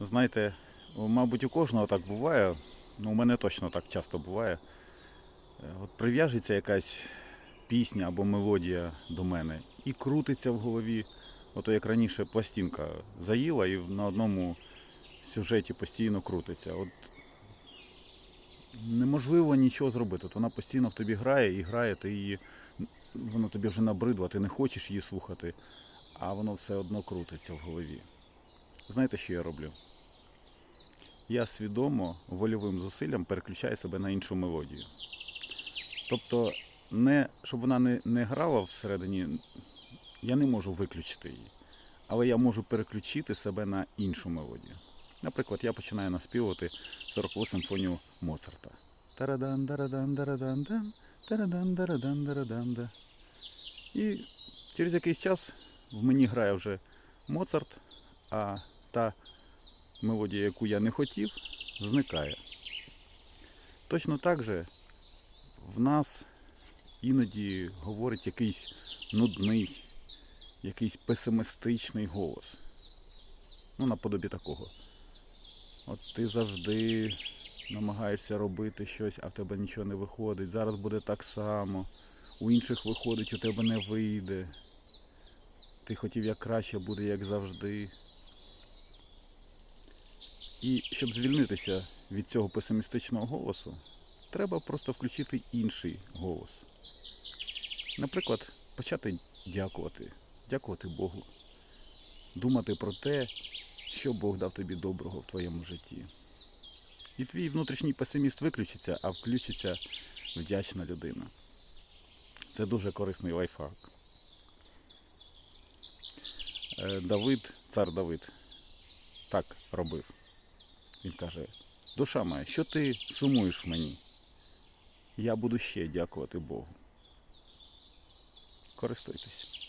Знаєте, мабуть, у кожного так буває. Ну, у мене точно так часто буває. Е, От прив'яжеться якась пісня або мелодія до мене і крутиться в голові. Ото як раніше пластинка заїла і на одному сюжеті постійно крутиться. От неможливо нічого зробити. От вона постійно в тобі грає і грає, ти її, воно тобі вже набридло, ти не хочеш її слухати, а воно все одно крутиться в голові. Знаєте, що я роблю? Я свідомо вольовим зусиллям переключаю себе на іншу мелодію. Тобто, не, щоб вона не, не грала всередині, я не можу виключити її. Але я можу переключити себе на іншу мелодію. Наприклад, я починаю наспівувати 40 симфонію Моцарта. Тарадан, дарадан, дарадан, дан, тарадан, дарадан, дарадан, да. І через якийсь час в мені грає вже Моцарт, а та мелодія, яку я не хотів, зникає. Точно так же в нас іноді говорить якийсь нудний, якийсь песимістичний голос. Ну, наподобі такого. От ти завжди намагаєшся робити щось, а в тебе нічого не виходить. Зараз буде так само. У інших виходить, у тебе не вийде. Ти хотів як краще, буде як завжди. І щоб звільнитися від цього песимістичного голосу, треба просто включити інший голос. Наприклад, почати дякувати, дякувати Богу, думати про те, що Бог дав тобі доброго в твоєму житті. І твій внутрішній песиміст виключиться, а включиться вдячна людина. Це дуже корисний лайфхак. Е, Давид, цар Давид, так робив. Він каже: Душа моя, що ти сумуєш мені? Я буду ще дякувати Богу. Користуйтесь.